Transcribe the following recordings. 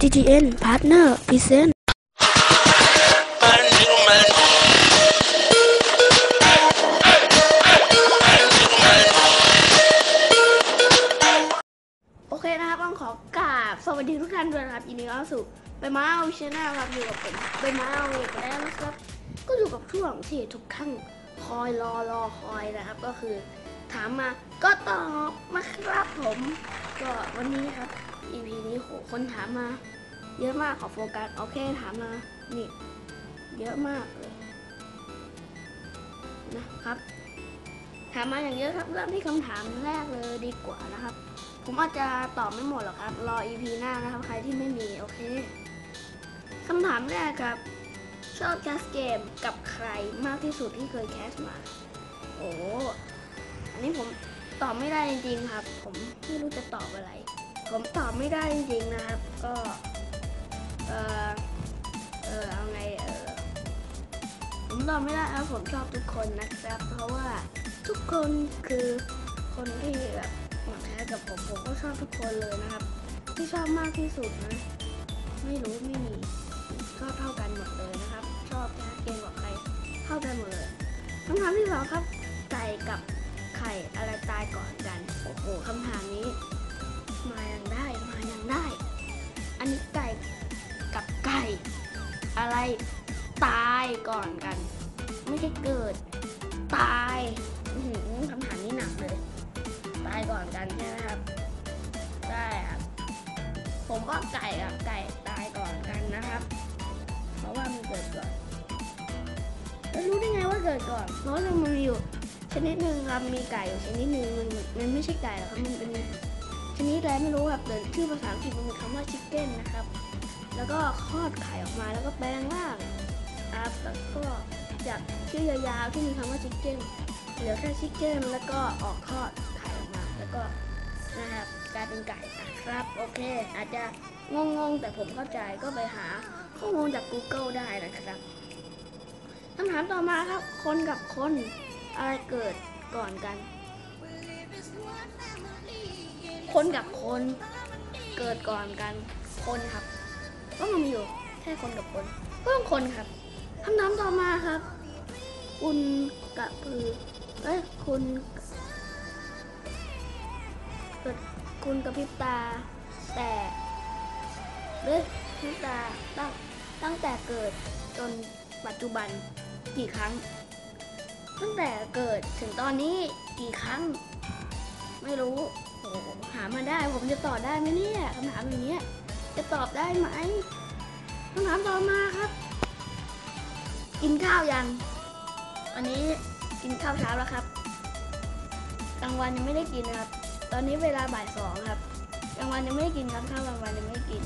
GGN Partner Present โอเคนะครับต้องขอกราบสวัสดีทุกท่านด้วยนะครับยินดีต้อนรับสู่ใบไม้เอาชนลครับอยู่กับผมใบไม้เอาอีกแล้วนะครับ ก็อยู่กับช่วงที่ทุกท่านคอยรอรอคอยนะครับ ก็คือถามมาก็ตอบมาครับผม ก็วันนี้ครับ EP นี้โหคนถามมา เยอะมากขอโฟกัสโอเคถามมานี่เยอะมากเลยนะครับ ถามมาอย่างเยอะครับเริ่มที่คำถามแรกเลยดีกว่านะครับ ผมอาจจะตอบไม่หมดหรอกครับ รอ EP หน้านะครับ ใครที่ไม่มีโอเคคำถามแรกครับ ชอบแคสเกมกับใครมากที่สุดที่เคยแคสมา โอ้อันนี้ผมตอบไม่ได้จริงๆครับ ผมไม่รู้จะตอบอะไร ผมตอบไม่ได้จริงๆนะครับ ก็ เออเออเอาไงเออผมตอบไม่ได้ครับผมชอบทุกคนนะครับ เพราะว่าทุกคนคือคนที่แบบเหมาแคสกับผมผมก็ชอบทุกคนเลยนะครับ ที่ชอบมากที่สุดนะ ไม่รู้ไม่มีชอบเท่ากันหมดเลยนะครับ ชอบแคสเกมกับใครเท่ากันหมดเลยคำถามที่สองครับไก่กับไข่อะไรตายก่อนกันโอ้โหคำถามนี้ ได้ อันนี้ไก่กับไก่ อะไรตายก่อนกัน ไม่ใช่เกิด ตายคำถามนี้หนักเลย ตายก่อนกันใช่ไหมครับใช่ครับผมก็ไก่กับไก่ตายก่อนกันนะครับ เพราะว่ามันเกิดก่อนแล้วรู้ได้ไงว่าเกิดก่อน เพราะมันมีอยู่ชนิดหนึ่งครับมีไก่อยู่ชนิดหนึ่งมันมันไม่ใช่ไก่หรอกครับมันเป็น ชนิดอะไรไม่รู้ครับแต่ชื่อภาษาอังกฤษมันเป็นคำว่าชิคเก้นนะครับ แล้วก็คลอดไข่ออกมาแล้วก็แปลงร่างครับแล้วก็จากชื่อยาวๆที่มีคำว่าชิคเก้นเหลือแค่ชิคเก้นแล้วก็ออกคลอดไข่ออกมาแล้วก็นะครับกลายเป็นไก่ครับโอเค อาจจะงงๆ แต่ผมเข้าใจก็ไปหาข้อมูลจาก Google ได้นะครับคำถามต่อมาครับ คนกับคนอะไรเกิดก่อนกัน คนกับคนเกิดก่อนกันคนครับก็มันมีอยู่แค่คนกับคน ก็ต้องคนครับคำถามต่อมาครับ คุณกับพือเอ้ยคุณเกิดคุณกับพริบตา แต่หรือพริบตาตั้งตั้งแต่เกิดจนปัจจุบันกี่ครั้ง ตั้งแต่เกิดถึงตอนนี้กี่ครั้ง ไม่รู้ หามาได้ผมจะตอบได้ไหมเนี่ยคำถามอย่างเงี้ยจะตอบได้ไหมคำถามต่อมาครับ กินข้าวยังอันนี้กินข้าวเช้าแล้วครับกลางวันยังไม่ได้กินนะครับ ตอนนี้เวลาบ่ายสองครับกลางวันยังไม่ได้กินครับข้าวกลางวันยังไม่ได้กิน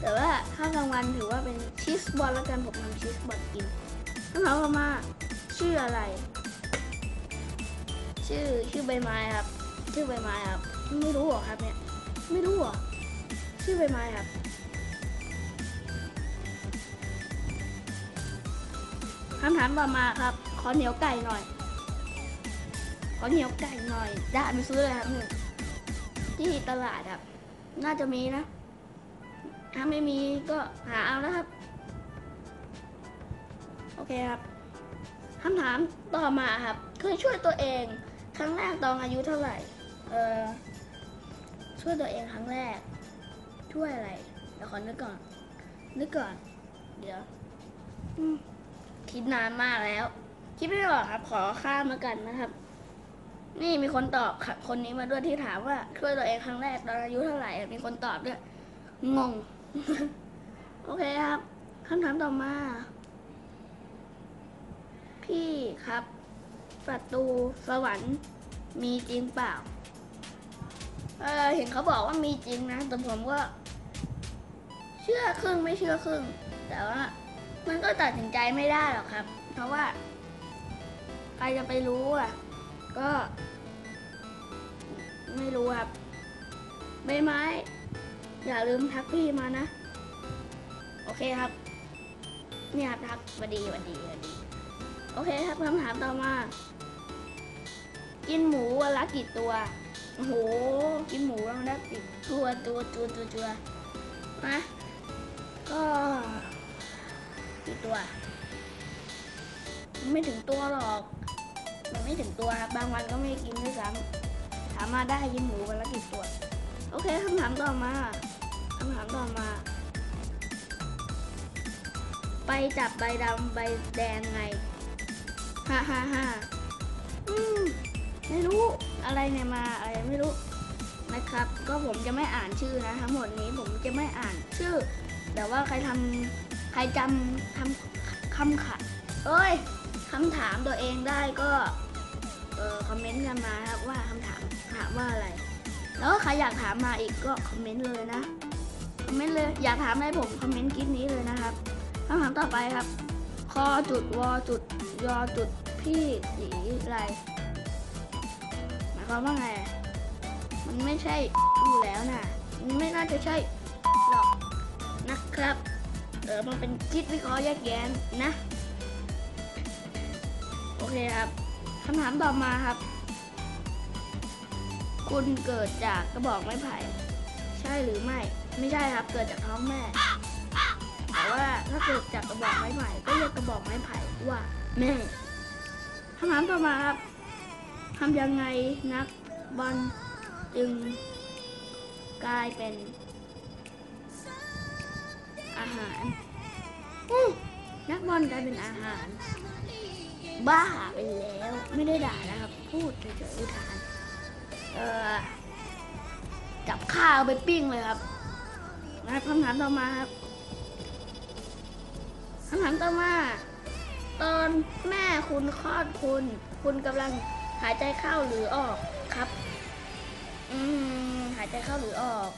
แต่ว่าข้าวกลางวันถือว่าเป็นชีสบอลแล้วกันผมทำชีสบอลกินคำถามต่อมาชื่ออะไร ชื่อชื่อใบไม้ครับ ชื่อใบไม้ครับ ไม่รู้เหรอครับเนี่ย ไม่รู้เหรอ ชื่อใบไม้ครับ คำถามต่อมาครับ ขอเหนียวไก่หน่อย ขอเหนียวไก่หน่อยได้ไปซื้อเลยครับหนึ่งที่ตลาดครับ น่าจะมีนะ ถ้าไม่มีก็หาเอานะครับ โอเคครับคำถามต่อมาครับ เคยช่วยตัวเอง ครั้งแรกตอนอายุเท่าไหร่ เออ วยตัวเองครั้งแรก ช่วยอะไรเดี๋ยวขอนึกก่อน นึกก่อน เดี๋ยวคิดนานมากแล้ว คิดไม่ออกครับ ขอข้ามมากันนะครับ นี่มีคนตอบค่ะคนนี้มาด้วยที่ถามว่า ช่วยตัวเองครั้งแรกตอนอายุเท่าไหร่ มีคนตอบด้วยงง โอเคครับคำถามต่อมา พี่ครับ ประตูสวรรค์มีจริงเปล่า เออเห็นเขาบอกว่ามีจริงนะ แต่ผมก็ เชื่อครึ่งไม่เชื่อครึ่ง แต่ว่า มันก็ตัดสินใจไม่ได้หรอกครับ เพราะว่า ใครจะไปรู้อะ ก็ ไม่รู้ครับใบไม้ อย่าลืมทักพี่มานะ โอเคครับ เนี่ยครับทักสวัสดีสวัสดีสวัสดี โอเคครับคำถามต่อมา กินหมูวันละกี่ตัว โอ้โห กินหมูวันะกี่ตัวตัวตัวตัวตัวนะก็กี่ตัว ไม่ถึงตัวหรอก มันไม่ถึงตัวครับบางวันก็ไม่กินด้วยซ้ำถามมาได้ยินหมูวันละกี่ตัว โอเคคำถามต่อมาคำถามต่อมา ไปจับใบดำใบแดงไงฮ่าฮ่าฮ่าอืม อะไรเนี่ยมาอะไรไม่รู้นะครับ ก็ผมจะไม่อ่านชื่อนะทั้งหมดนี้ผมจะไม่อ่านชื่อ แต่ว่าใครทำใครจำทำคำขัดเอ้ยคำถามตัวเองได้ก็เออคอมเมนต์กันมาครับว่าคำถามถามว่าอะไร แล้วใครอยากถามมาอีกก็คอมเมนต์เลยนะคอมเมนต์เลยอยากถามอะไรผมคอมเมนต์คลิปนี้เลยนะครับคำถามต่อไปครับคอจุดวอจุดยอจุดพี่สีอะไร ความว่าไง มันไม่ใช่อยู่แล้วนะมันไม่น่าจะใช่หรอกนะครับ เออมันเป็นคิดวิเคราะห์แยกแยะนะ โอเคครับคำถามต่อมาครับ คุณเกิดจากกระบอกไม้ไผ่ ใช่หรือไม่ ไม่ใช่ครับ เกิดจากท้องแม่ แต่ว่าถ้าเกิดจากกระบอกไม้ไผ่ก็เรียกกระบอกไม้ไผ่ว่าแม่คำถามต่อมาครับ ทำยังไงนักบอลจึงกลายเป็น อาหารอู้นักบอลกลายเป็นอาหาร บ้าไปแล้ว ไม่ได้ด่านะครับ พูดเฉยๆอุทานเอ่อจับข้าวไปปิ้งเลยครับนะครับคำถามต่อมาครับคำถามต่อมา ตอนแม่คุณคลอดคุณ คุณกำลัง หายใจเข้าหรือออกครับ อืมหายใจเข้าหรือออก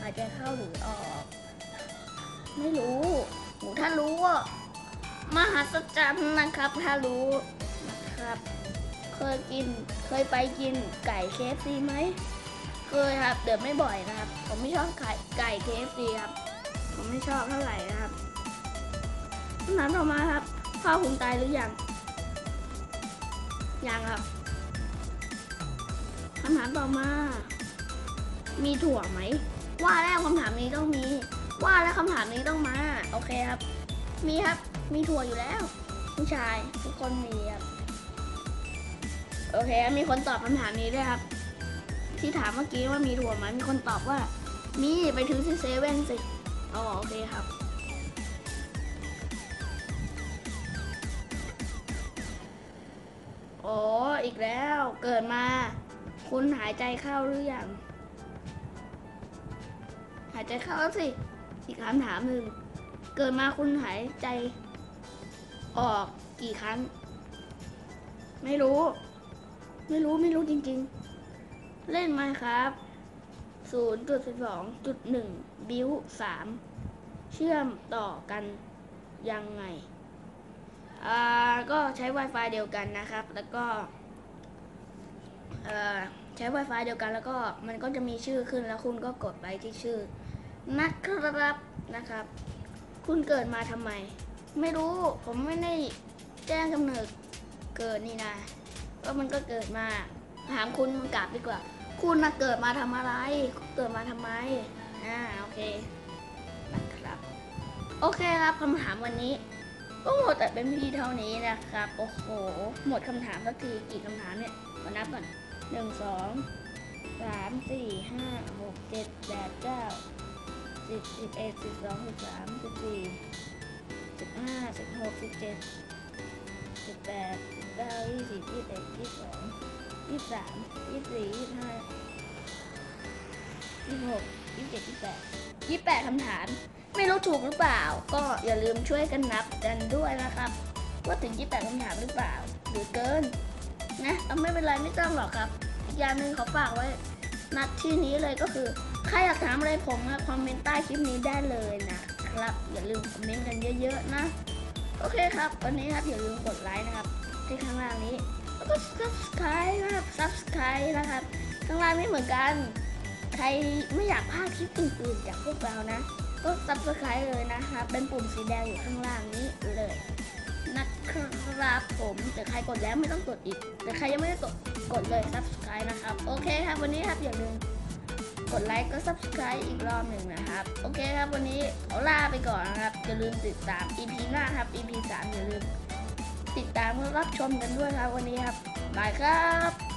หายใจเข้าหรือออก ไม่รู้หนูถ้ารู้อะมหัศจรรย์นะครับ ถ้ารู้นะครับ เคยกิน เคยไปกินไก่เคฟซีไหม เคยครับ เดี๋ยวไม่บ่อยนะครับ ผมไม่ชอบไก่ไก่เคฟซีครับ ผมไม่ชอบเท่าไหร่นะครับคำถามต่อมาครับพ่อคุณตายหรือยัง ยังครับคำถามต่อมา มีถั่วไหม ว่าแล้วคำถามนี้ต้องมี ว่าแล้วคำถามนี้ต้องมา โอเคครับ มีครับ มีถั่วอยู่แล้ว ผู้ชายทุกคนมีครับ โอเค มีคนตอบคำถามนี้ด้วยครับ ที่ถามเมื่อกี้ว่ามีถั่วไหมมีคนตอบว่า มีไปถือที่เซเว่นสิ อ๋อ โอเคครับ โอ้อีกแล้ว เกิดมา คุณหายใจเข้าหรือยัง หายใจเข้าสิ อีกคำถามหนึ่ง เกิดมาคุณหายใจ ออกกี่ครั้ง ไม่รู้ ไม่รู้ไม่รู้จริง ๆ เล่นไหมครับ0.12.1 บิว3 เชื่อมต่อกันยังไง ก็ใช้ Wi-Fi เดียวกันนะครับ แล้วก็ใช้ Wi-Fi เดียวกันแล้วก็มันก็จะมีชื่อขึ้นแล้วคุณก็กดไปที่ชื่อนะครับนะครับ คุณเกิดมาทำไม ไม่รู้ผมไม่ได้แจ้งกำเนิดเกิดนี่นะว่ามันก็เกิดมาถามคุณกลับดีกว่า คุณนะเกิดมาทำอะไร เกิดมาทำไมอ่าโอเคนะครับ โอเคครับคำถามวันนี้ ก็หมดแต่เป็นพี่เท่านี้นะครับ โอ้โห หมดคำถามสักทีกี่คำถามเนี่ยมานับก่อนหนึ่งสองสามสี่ห้าหกเจ็ดแปดเก้าสิบสิบเอ็ดสิบสองสิบสามสิบสี่สิบห้าสิบหกสิบเจ็ดสิบแปดสิบเก้ายี่สิบยี่สิบเอ็ดยี่สิบสองยี่สิบสามยี่สิบสี่ยี่สิบห้ายี่สิบหกยี่สิบเจ็ดยี่สิบแปด ยี่แปดคำถาม ไม่รู้ถูกหรือเปล่า ก็อย่าลืมช่วยกันนับกันด้วยนะครับ ว่าถึงยี่แปดคำถามหรือเปล่า หรือเกิน นะเอาไม่เป็นไรไม่ต้องหรอกครับ อีกอย่างหนึ่งขอฝากไว้นัดที่นี้เลยก็คือใครอยากถามอะไรผมนะคอมเมนต์ใต้คลิปนี้ได้เลยนะครับ อย่าลืมคอมเมนต์กันเยอะๆนะ โอเคครับ วันนี้ครับอย่าลืมกดไลค์นะครับ ที่ข้างล่างนี้ แล้วก็ subscribe นะครับ subscribe นะครับข้างล่างไม่เหมือนกัน ใครไม่อยากพลาดคลิปอื่นๆ จากพวกเรานะ ก็ subscribe เลยนะครับเป็นปุ่มสีแดงอยู่ข้างล่างนี้เลยนะครับผมแต่ใครกดแล้วไม่ต้องกดอีก แต่ใครยังไม่ได้กดกดเลย subscribe นะครับ โอเคครับวันนี้ครับอย่าลืมกดไลค์กด subscribe อีกรอบหนึ่งนะครับ โอเคครับวันนี้ขอลาไปก่อนนะครับ อย่าลืมติดตาม EP หน้าครับ EP 3 อย่าลืมติดตามเพื่อรับชมกันด้วยครับวันนี้ครับบายครับ